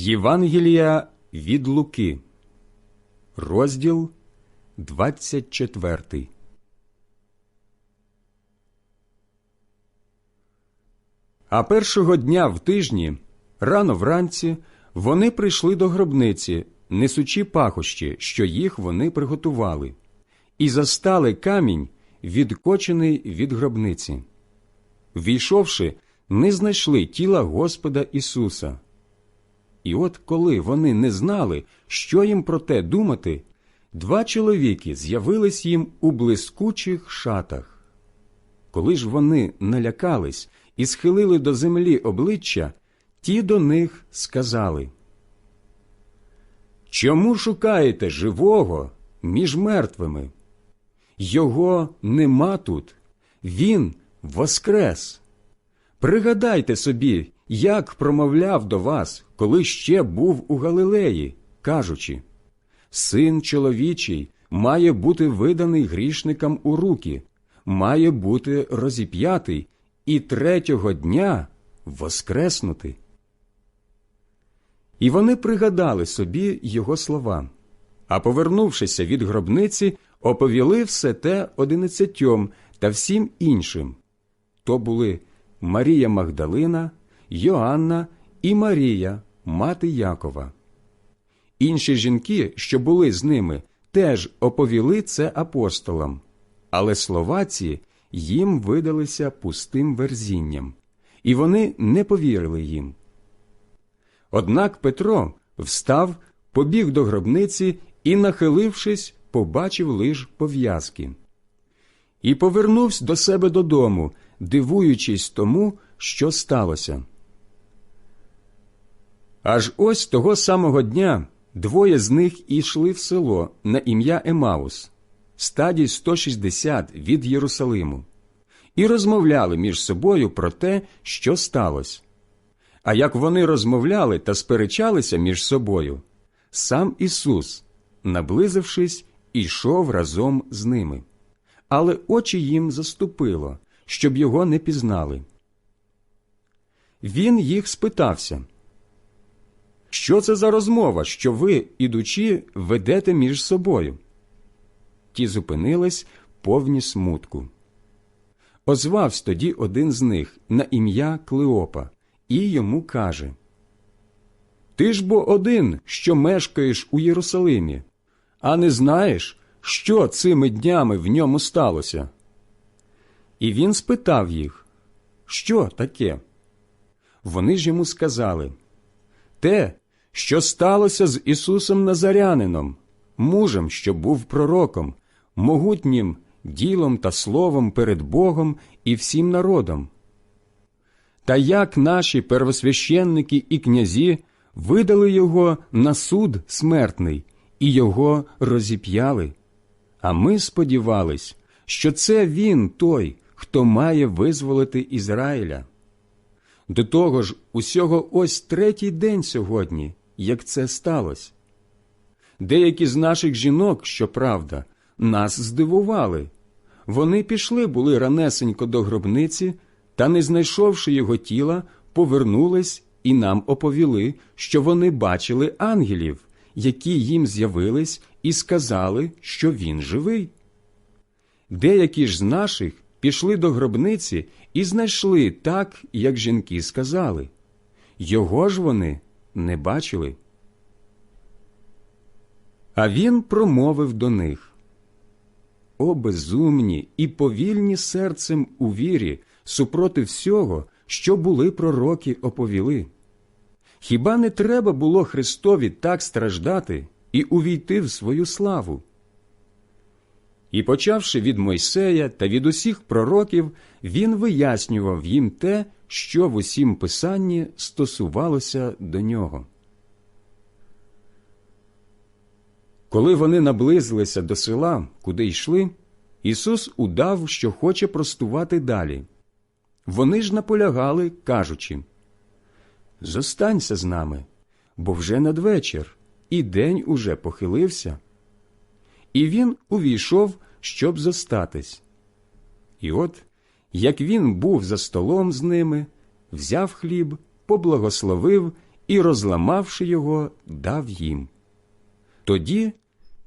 Євангелія від Луки, розділ 24. А першого дня в тижні, рано вранці, вони прийшли до гробниці, несучи пахощі, що їх вони приготували, і застали камінь, відкочений від гробниці. Війшовши, не знайшли тіла Господа Ісуса. І от коли вони не знали, що їм про те думати, два чоловіки з'явились їм у блискучих шатах. Коли ж вони налякались і схилили до землі обличчя, ті до них сказали Чому шукаєте живого між мертвими? Його нема тут, він воскрес. Пригадайте собі, як промовляв до вас, коли ще був у Галилеї, кажучи Син чоловічий має бути виданий грішникам у руки, має бути розіп'ятий і третього дня воскреснути. І вони пригадали собі його слова, а повернувшися від гробниці, оповіли все те одинадцятьом та всім іншим. То були Марія Магдалина, Йоанна і Марія, мати Якова. Інші жінки, що були з ними, теж оповіли це апостолам, але слова ці їм видалися пустим верзінням, і вони не повірили їм. Однак Петро встав, побіг до гробниці і, нахилившись, побачив лиш пов'язки. І повернувся до себе додому, дивуючись тому, що сталося. Аж ось того самого дня двоє з них ішли в село на ім'я Емаус, стадій 160 від Єрусалиму, і розмовляли між собою про те, що сталося. А як вони розмовляли та сперечалися між собою, сам Ісус, наблизившись, ішов разом з ними, але очі їм заступило, щоб його не пізнали. Він їх спитався, що це за розмова, що ви, ідучи, ведете між собою? Ті зупинились повні смутку. Озвався тоді один з них на ім'я Клеопа і йому каже Ти ж бо один, що мешкаєш у Єрусалимі, а не знаєш, що цими днями в ньому сталося? І він спитав їх, що таке? Вони ж йому сказали те, що сталося з Ісусом Назарянином, мужем, що був пророком, могутнім ділом та словом перед Богом і всім народом. Та як наші первосвященники і князі видали його на суд смертний і його розіп'яли. А ми сподівались, що це він той, хто має визволити Ізраїля. До того ж, усього ось третій день сьогодні, як це сталося. Деякі з наших жінок, щоправда, нас здивували. Вони пішли були ранесенько до гробниці та, не знайшовши його тіла, повернулись і нам оповіли, що вони бачили ангелів, які їм з'явились і сказали, що він живий. Деякі ж з наших пішли до гробниці і знайшли так, як жінки сказали. Його ж вони не бачили. А він промовив до них О, безумні і повільні серцем у вірі супроти всього, що були пророки оповіли. Хіба не треба було Христові так страждати і увійти в свою славу? І, почавши від Мойсея та від усіх пророків, він вияснював їм те, що в усім писанні стосувалося до нього. Коли вони наблизилися до села, куди йшли, Ісус удав, що хоче простувати далі. Вони ж наполягали, кажучи Зостанься з нами, бо вже надвечір, і день уже похилився. І він увійшов, щоб зостатись. І от, як він був за столом з ними, взяв хліб, поблагословив і, розламавши його, дав їм. Тоді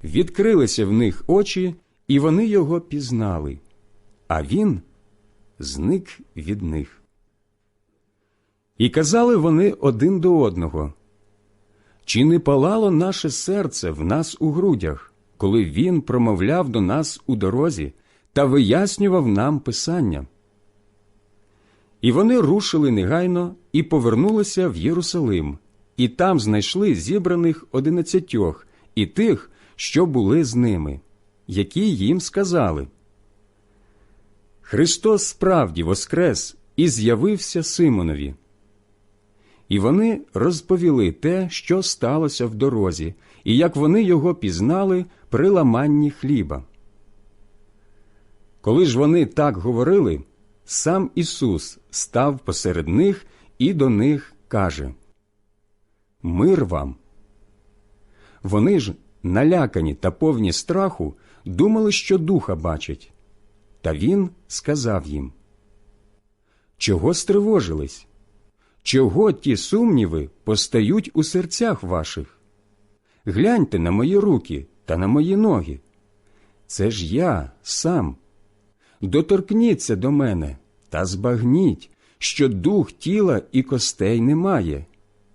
відкрилися в них очі, і вони його пізнали, а він зник від них. І казали вони один до одного, чи не палало наше серце в нас у грудях, коли він промовляв до нас у дорозі та вияснював нам Писання? І вони рушили негайно і повернулися в Єрусалим, і там знайшли зібраних одинадцятьох і тих, що були з ними, які їм сказали. Христос справді воскрес і з'явився Симонові. І вони розповіли те, що сталося в дорозі, і як вони його пізнали при ламанні хліба. Коли ж вони так говорили, сам Ісус став посеред них і до них каже Мир вам. Вони ж, налякані та повні страху, думали, що духа бачать. Та він сказав їм Чого стривожились? Чого ті сумніви постають у серцях ваших? Гляньте на мої руки та на мої ноги. Це ж я сам. Доторкніться до мене та збагніть, що дух тіла і костей немає,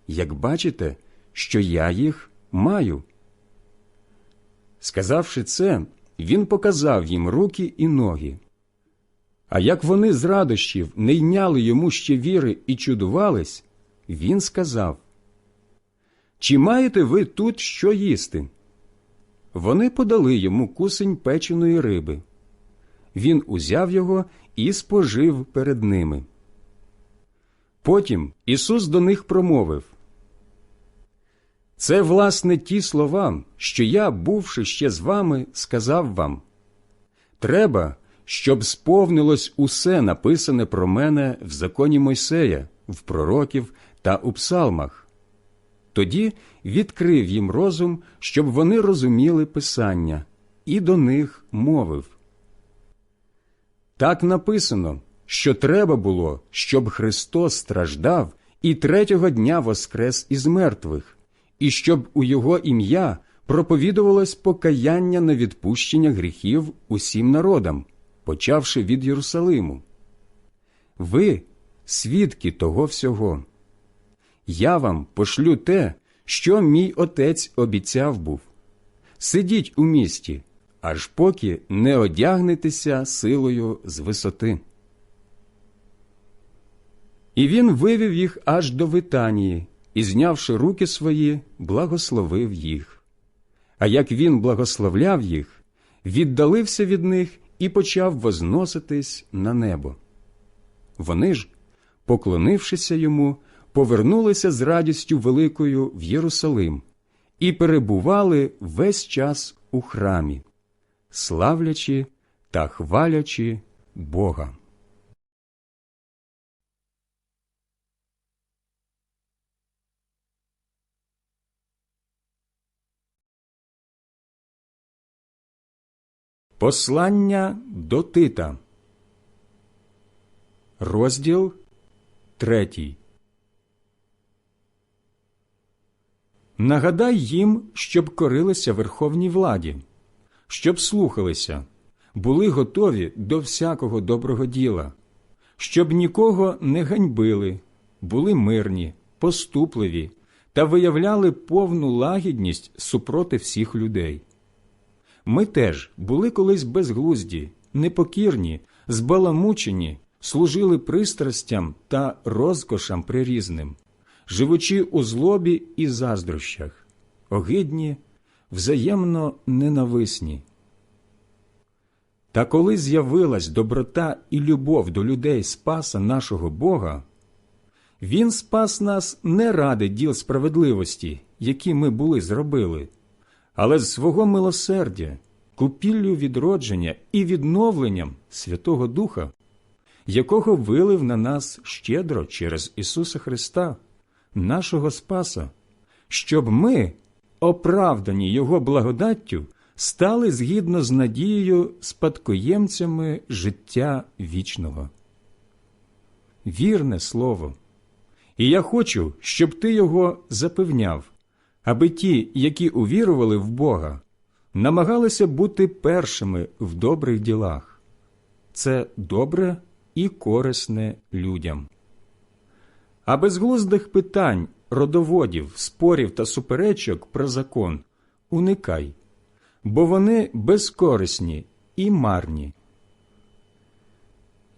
як бачите, що я їх маю. Сказавши це, він показав їм руки і ноги. А як вони з радощів не йняли йому ще віри і чудувались, він сказав Чи маєте ви тут що їсти? Вони подали йому кусень печеної риби. Він узяв його і спожив перед ними. Потім Ісус до них промовив Це, власне, ті слова, що я, бувши ще з вами, сказав вам. Треба, щоб сповнилось усе написане про мене в законі Мойсея, в пророків та у псалмах. Тоді відкрив їм розум, щоб вони розуміли Писання, і до них мовив. Так написано, що треба було, щоб Христос страждав і третього дня воскрес із мертвих, і щоб у Його ім'я проповідувалось покаяння на відпущення гріхів усім народам, почавши від Єрусалиму. Ви свідки того всього. Я вам пошлю те, що мій отець обіцяв був. Сидіть у місті, аж поки не одягнетеся силою з висоти. І він вивів їх аж до Витанії і, знявши руки свої, благословив їх. А як він благословляв їх, віддалився від них і почав возноситись на небо. Вони ж, поклонившися йому, повернулися з радістю великою в Єрусалим і перебували весь час у храмі, славлячи та хвалячи Бога. Послання до Тита, розділ третій. Нагадай їм, щоб корилися верховній владі, щоб слухалися, були готові до всякого доброго діла, щоб нікого не ганьбили, були мирні, поступливі та виявляли повну лагідність супроти всіх людей. Ми теж були колись безглузді, непокірні, збаламучені, служили пристрастям та розкошам прирізним, живучи у злобі і заздрощах, огидні, взаємно ненависні. Та коли з'явилась доброта і любов до людей Спаса нашого Бога, Він спас нас не ради діл справедливості, які ми були зробили, але з свого милосердя, купіллю відродження і відновленням Святого Духа, якого вилив на нас щедро через Ісуса Христа, нашого Спаса, щоб ми, оправдані Його благодаттю, стали згідно з надією спадкоємцями життя вічного. Вірне слово, І я хочу, щоб ти його запевняв, аби ті, які увірували в Бога, намагалися бути першими в добрих ділах. Це добре і корисне людям. А безглуздих питань, родоводів, спорів та суперечок про закон уникай, бо вони безкорисні і марні.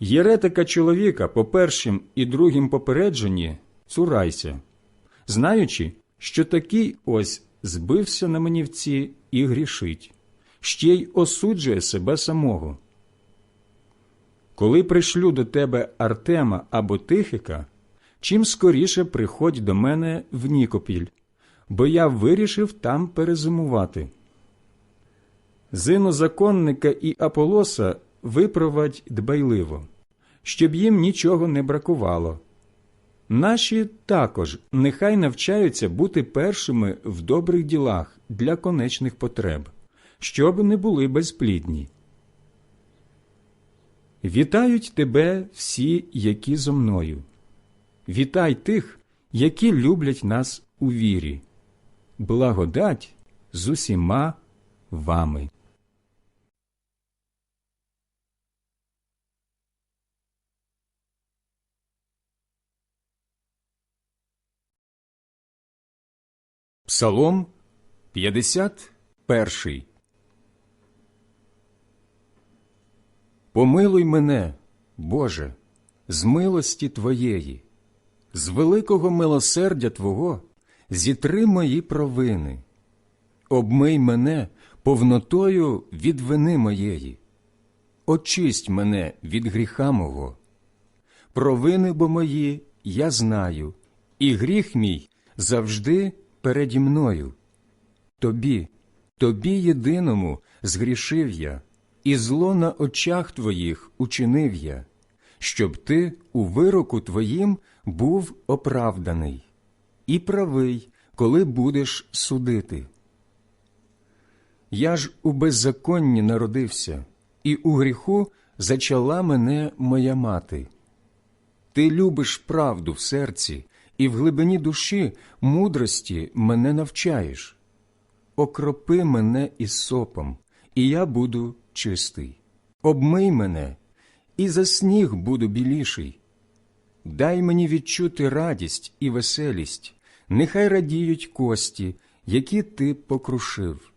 Єретика чоловіка по першим і другим попередженні цурайся, знаючи, що такий ось збився на манівці і грішить, ще й осуджує себе самого. Коли пришлю до тебе Артема або Тихика, чим скоріше приходь до мене в Нікопіль, бо я вирішив там перезимувати. Зину законника і Аполоса випровадь дбайливо, щоб їм нічого не бракувало. Наші також нехай навчаються бути першими в добрих ділах для конечних потреб, щоб не були безплідні. Вітають тебе всі, які зо мною. Вітай тих, які люблять нас у вірі. Благодать з усіма вами. Псалом 51 Помилуй мене, Боже, з милості Твоєї, з великого милосердя Твого зітри мої провини, обмий мене повнотою від вини моєї, очисть мене від гріха мого. Провини бо мої я знаю, і гріх мій завжди переді мною. Тобі, тобі єдиному згрішив я, і зло на очах твоїх учинив я, щоб ти у вироку твоїм був оправданий, і правий, коли будеш судити. Я ж у беззаконні народився, і у гріху зачала мене моя мати. Ти любиш правду в серці, і в глибині душі мудрості мене навчаєш. Окропи мене із сопом, і я буду чистий. Обмий мене, і за сніг буду біліший. Дай мені відчути радість і веселість, нехай радіють кості, які ти покрушив.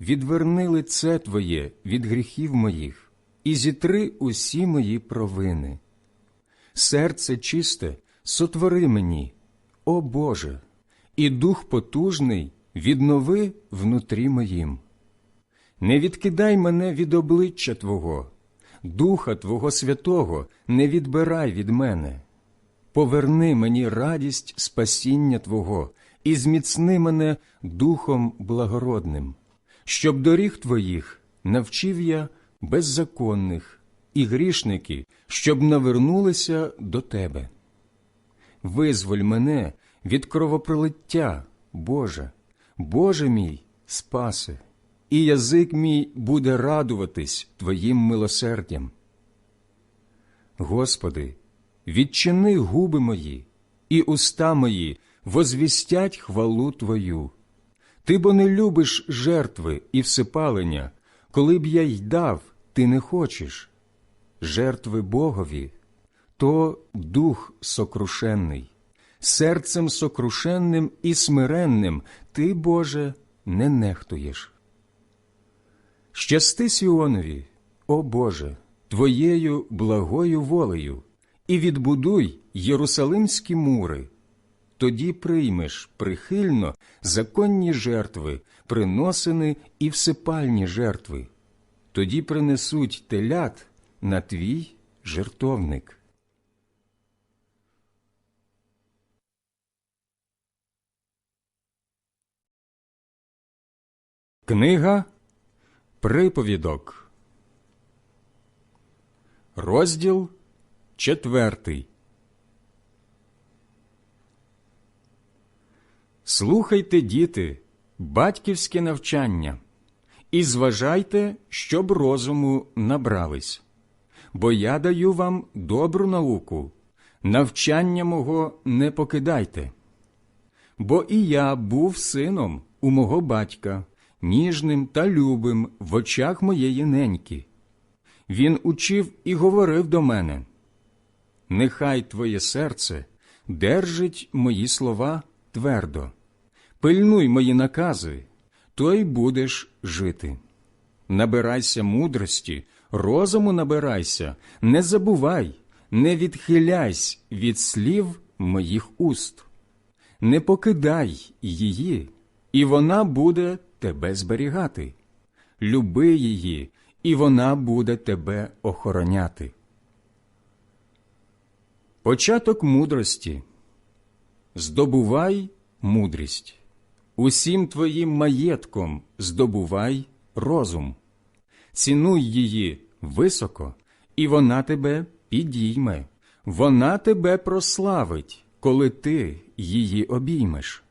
Відверни лице Твоє від гріхів моїх, і зітри усі мої провини. Серце чисте сотвори мені, о Боже, і дух потужний віднови внутрі моїм. Не відкидай мене від обличчя Твого, Духа Твого Святого не відбирай від мене. Поверни мені радість спасіння Твого і зміцни мене духом благородним, щоб доріг Твоїх навчив я беззаконних і грішники, щоб навернулися до Тебе. Визволь мене від кровопролиття, Боже, Боже мій, спаси, і язик мій буде радуватись Твоїм милосердям. Господи, відчини губи мої, і уста мої возвістять хвалу Твою. Ти бо не любиш жертви і всипалення, коли б я й дав, ти не хочеш. Жертви Богові то дух сокрушенний, серцем сокрушенним і смиренним ти, Боже, не нехтуєш. Щасти Сіонові, о Боже, Твоєю благою волею, і відбудуй Єрусалимські мури. Тоді приймеш прихильно законні жертви, приносини і всипальні жертви. Тоді принесуть телят на твій жертовник. Книга Приповідок, розділ четвертий. Слухайте, діти, батьківське навчання, і зважайте, щоб розуму набрались, бо я даю вам добру науку, навчання мого не покидайте. Бо і я був сином у мого батька, ніжним та любим в очах моєї неньки. Він учив і говорив до мене. Нехай твоє серце держить мої слова твердо, пильнуй мої накази, то й будеш жити. Набирайся мудрості, розуму набирайся, не забувай, не відхиляйся від слів моїх уст, не покидай її, і вона буде тебе зберігати. Люби її, і вона буде тебе охороняти. Початок мудрості. Здобувай мудрість. Усім твоїм маєтком здобувай розум. Цінуй її високо, і вона тебе підійме, вона тебе прославить, коли ти її обіймеш.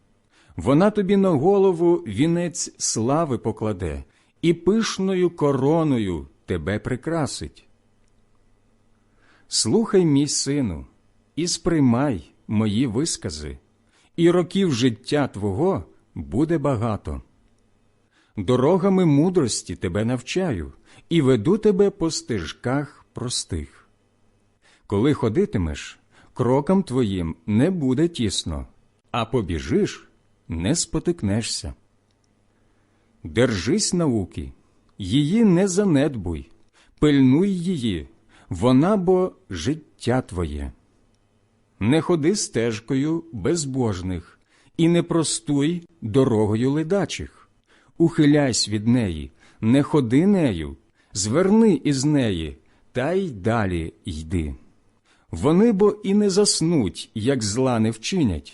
Вона тобі на голову вінець слави покладе, і пишною короною тебе прикрасить. Слухай, мій сину, і сприймай мої вискази, і років життя твого буде багато. Дорогами мудрості тебе навчаю і веду тебе по стежках простих. Коли ходитимеш, крокам твоїм не буде тісно, а побіжиш, не спотикнешся. Держись науки, її не занедбуй, пильнуй її, вона бо життя твоє. Не ходи стежкою безбожних і не простуй дорогою ледачих. Ухиляйсь від неї, не ходи нею, зверни із неї, та й далі йди. Вони бо і не заснуть, як зла не вчинять,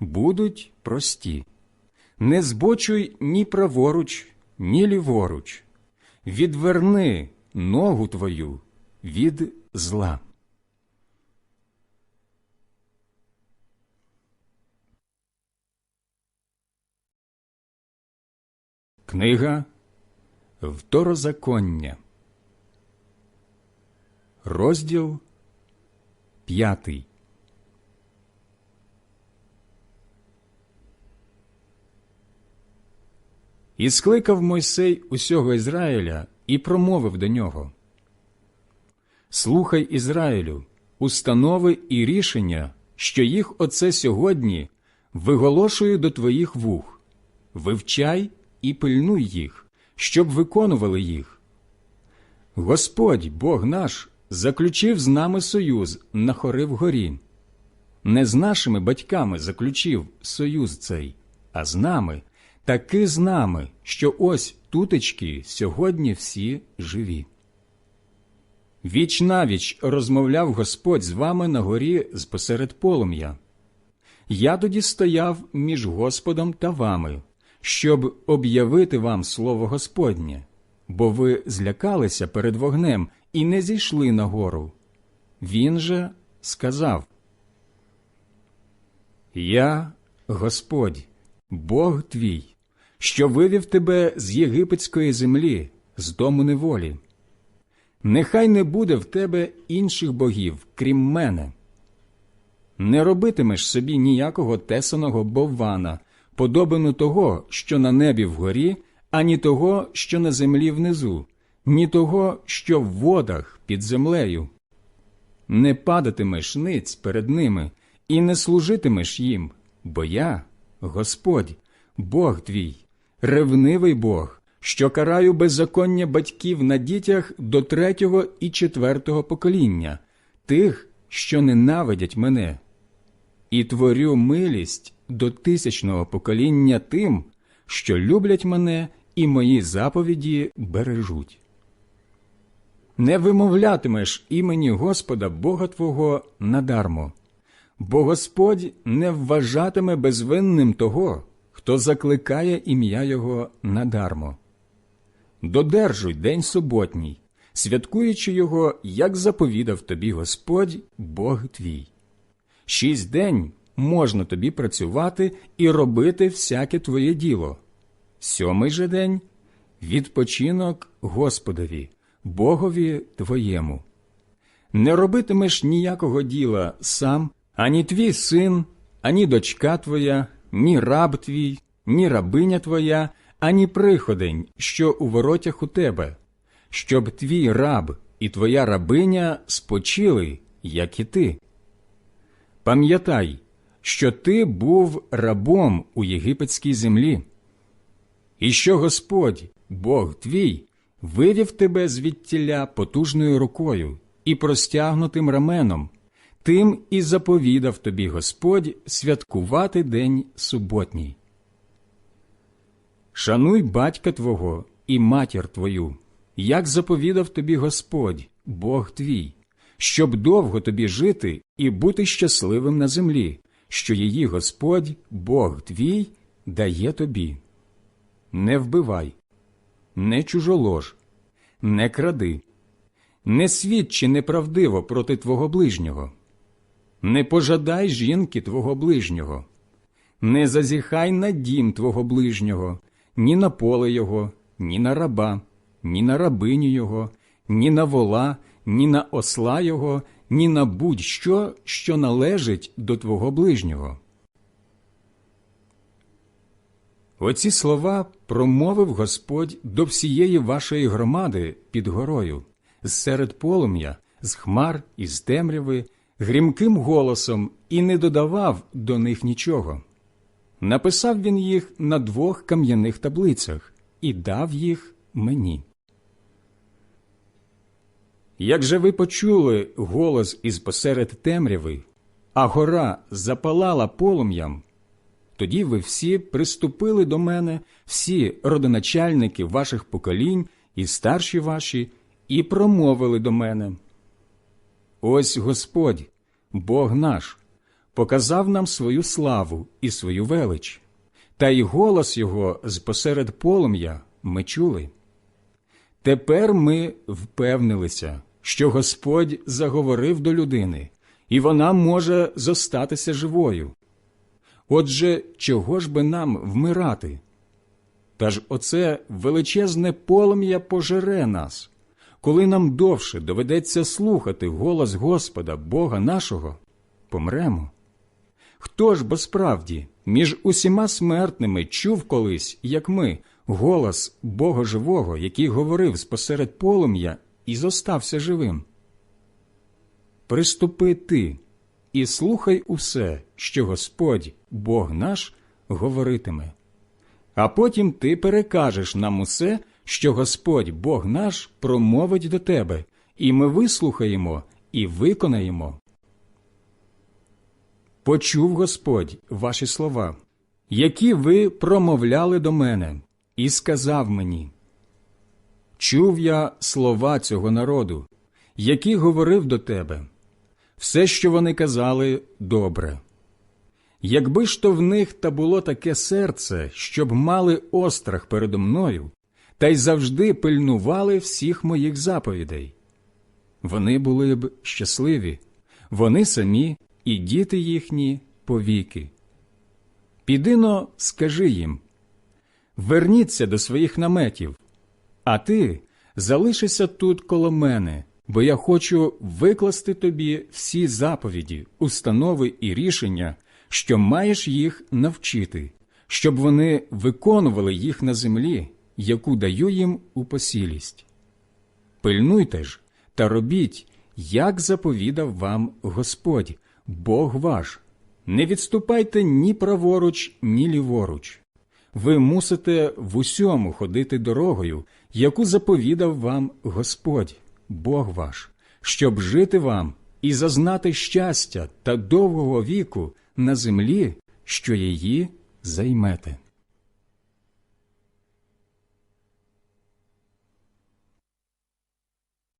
будуть прості. Не збочуй ні праворуч, ні ліворуч. Відверни ногу твою від зла. Книга Второзаконня, розділ п'ятий. І скликав Мойсей усього Ізраїля і промовив до нього Слухай Ізраїлю, установи і рішення, що їх оце сьогодні виголошую до твоїх вух, вивчай і пильнуй їх, щоб виконували їх. Господь, Бог наш, заключив з нами союз на хори вгорі. Не з нашими батьками заключив союз цей, а з нами, таки з нами, що ось тутечки сьогодні всі живі. Віч навіч розмовляв Господь з вами на горі з посеред полум'я. Я тоді стояв між Господом та вами, щоб об'явити вам слово Господнє, бо ви злякалися перед вогнем і не зійшли на гору. Він же сказав Я Господь, Бог твій, що вивів тебе з єгипетської землі, з дому неволі. Нехай не буде в тебе інших богів, крім мене. Не робитимеш собі ніякого тесаного боввана, подобану того, що на небі вгорі, ані того, що на землі внизу, ні того, що в водах під землею. Не падатимеш ниць перед ними і не служитимеш їм, бо я, Господь, Бог твій, ревнивий Бог, що караю беззаконня батьків на дітях до третього і четвертого покоління, тих, що ненавидять мене, і творю милість до тисячного покоління тим, що люблять мене і мої заповіді бережуть. Не вимовлятимеш імені Господа Бога Твого надармо, бо Господь не вважатиме безвинним того, хто закликає ім'я Його надармо. Додержуй день суботній, святкуючи його, як заповідав тобі Господь, Бог твій. Шість день можна тобі працювати і робити всяке твоє діло. Сьомий же день відпочинок Господові, Богові твоєму. Не робитимеш ніякого діла сам, ані твій син, ані дочка твоя, ні раб твій, ні рабиня твоя, ані приходень, що у воротях у тебе, щоб твій раб і твоя рабиня спочили, як і ти. Пам'ятай, що ти був рабом у єгипетській землі, і що Господь, Бог твій, вивів тебе звідтіля потужною рукою і простягнутим раменом, тим і заповідав тобі Господь святкувати день суботній. Шануй батька твого і матір твою, як заповідав тобі Господь, Бог твій, щоб довго тобі жити і бути щасливим на землі, що її Господь, Бог твій, дає тобі. Не вбивай, не чужолож, не кради, не свідчи неправдиво проти твого ближнього, не пожадай жінки твого ближнього, не зазіхай на дім твого ближнього, ні на поле його, ні на раба, ні на рабиню його, ні на вола, ні на осла його, ні на будь-що, що належить до твого ближнього. Оці слова промовив Господь до всієї вашої громади під горою, зсеред полум'я, з хмар і з темряви, грімким голосом і не додавав до них нічого. Написав він їх на двох кам'яних таблицях і дав їх мені. Як же ви почули голос із посеред темряви, а гора запалала полум'ям, тоді ви всі приступили до мене, всі родоначальники ваших поколінь і старші ваші, і промовили до мене. Ось Господь, Бог наш, показав нам свою славу і свою велич, та й голос Його з посеред полум'я ми чули. Тепер ми впевнилися, що Господь заговорив до людини, і вона може зостатися живою. Отже, чого ж би нам вмирати? Та ж оце величезне полум'я пожере нас, коли нам довше доведеться слухати голос Господа, Бога нашого, помремо. Хто ж бо справді між усіма смертними чув колись, як ми, голос Бога живого, який говорив спосеред полум'я і зостався живим? Приступи ти і слухай усе, що Господь, Бог наш, говоритиме. А потім ти перекажеш нам усе, що Господь Бог наш промовить до тебе, і ми вислухаємо і виконаємо. Почув Господь ваші слова, які ви промовляли до мене, і сказав мені. Чув я слова цього народу, які говорив до тебе. Все, що вони казали, добре. Якби ж то в них та було таке серце, щоб мали острах передо мною, та й завжди пильнували всіх моїх заповідей. Вони були б щасливі, вони самі і діти їхні повіки. Підино, скажи їм верніться до своїх наметів, а ти залишися тут коло мене, бо я хочу викласти тобі всі заповіді, установи і рішення, що маєш їх навчити, щоб вони виконували їх на землі, яку даю їм у посілість. Пильнуйте ж та робіть, як заповідав вам Господь, Бог ваш. Не відступайте ні праворуч, ні ліворуч. Ви мусите в усьому ходити дорогою, яку заповідав вам Господь, Бог ваш, щоб жити вам і зазнати щастя та довгого віку на землі, що її займете.